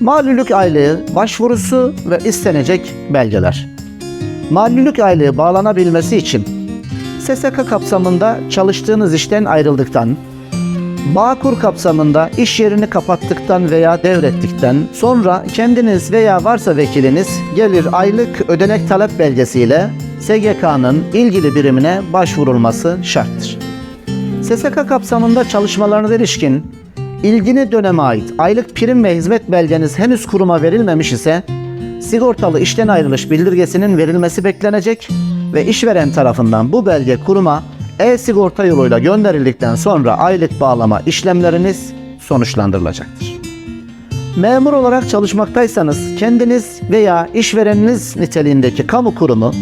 Malulük aylığı başvurusu ve istenecek belgeler. Malulük aylığı bağlanabilmesi için SSK kapsamında çalıştığınız işten ayrıldıktan, Bağkur kapsamında iş yerini kapattıktan veya devrettikten sonra kendiniz veya varsa vekiliniz gelir aylık ödenek talep belgesiyle SGK'nın ilgili birimine başvurulması şarttır. SSK kapsamında çalışmalarınıza ilişkin ilgili döneme ait aylık prim ve hizmet belgeniz henüz kuruma verilmemiş ise sigortalı işten ayrılış bildirgesinin verilmesi beklenecek ve işveren tarafından bu belge kuruma e-sigorta yoluyla gönderildikten sonra aylık bağlama işlemleriniz sonuçlandırılacaktır. Memur olarak çalışmaktaysanız kendiniz veya işvereniniz niteliğindeki kamu kurumu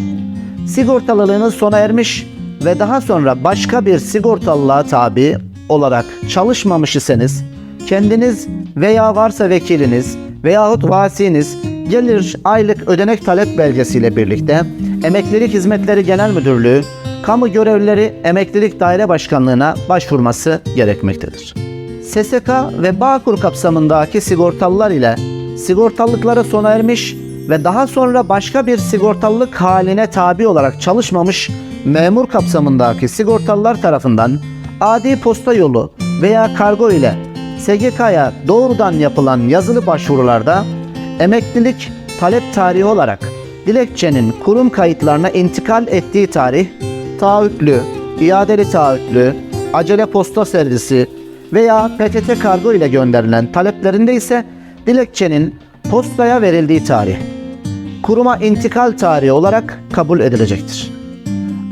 sigortalılığınız sona ermiş ve daha sonra başka bir sigortalılığa tabi olarak çalışmamış iseniz kendiniz veya varsa vekiliniz veyahut vasiniz gelir aylık ödenek talep belgesiyle birlikte Emeklilik Hizmetleri Genel Müdürlüğü Kamu Görevlileri Emeklilik Daire Başkanlığı'na başvurması gerekmektedir. SSK ve Bağkur kapsamındaki sigortalılar ile sigortalılıkları sona ermiş ve daha sonra başka bir sigortalılık haline tabi olarak çalışmamış memur kapsamındaki sigortalılar tarafından adi posta yolu veya kargo ile SGK'ya doğrudan yapılan yazılı başvurularda emeklilik talep tarihi olarak dilekçenin kurum kayıtlarına intikal ettiği tarih, taahhütlü, iadeli taahhütlü, acele posta servisi veya PTT kargo ile gönderilen taleplerinde ise dilekçenin postaya verildiği tarih, kuruma intikal tarihi olarak kabul edilecektir.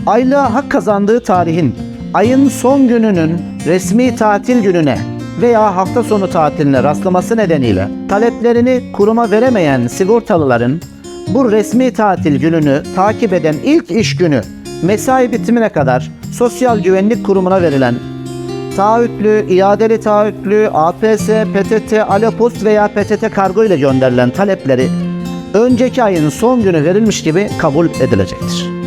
Aylığa hak kazandığı tarihin ayın son gününün resmi tatil gününe veya hafta sonu tatiline rastlaması nedeniyle taleplerini kuruma veremeyen sigortalıların bu resmi tatil gününü takip eden ilk iş günü mesai bitimine kadar Sosyal Güvenlik Kurumu'na verilen taahhütlü, iadeli taahhütlü, APS, PTT, Alopost veya PTT kargo ile gönderilen talepleri önceki ayın son günü verilmiş gibi kabul edilecektir.